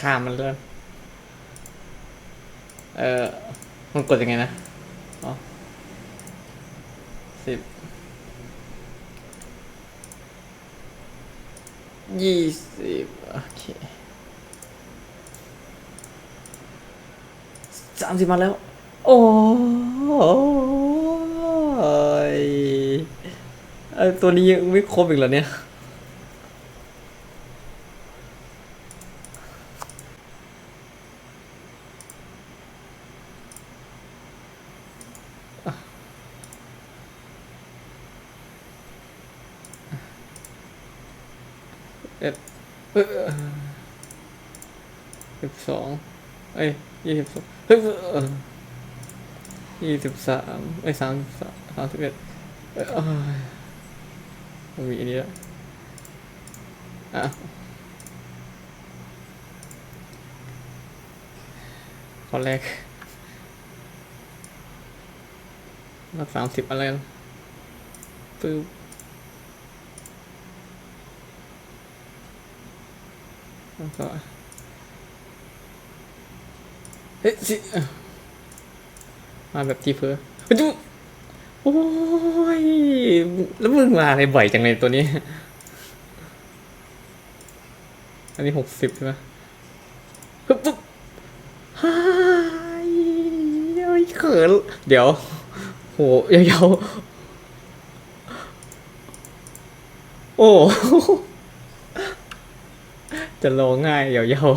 ข้ามมันเลื่อนเออมันกดยังไงนะอ๋อสิบยี่สิบโอเคสามสิบมาแล้ว โอ้ยตัวนี้ยังไม่ครบอีกเหรอเนี่ย เอ็ดเอ้ยสิบสองเอ้ยยี่สิบสองเฮ้ยยี่สิบสามเอ้ยสามสิบสามสามสิบเอ็ดเอ้ยมันมีอันนี้ล้วอะข้อแรกแล้วสามสิบอะไรนะปึ๊บ แล้วก็เฮ้ยสิมาแบบทีเฟอร์เฮ้ยดูโอ้ย แล้วมึงมาอะไรบ่อยจังเลยตัวนี้ อันนี้หกสิบใช่ไหมปึ๊บปึ๊บฮ่ายเอ้ยเขินเดี๋ยว โหยาวๆโอ้ จะโลงง่ายเยาว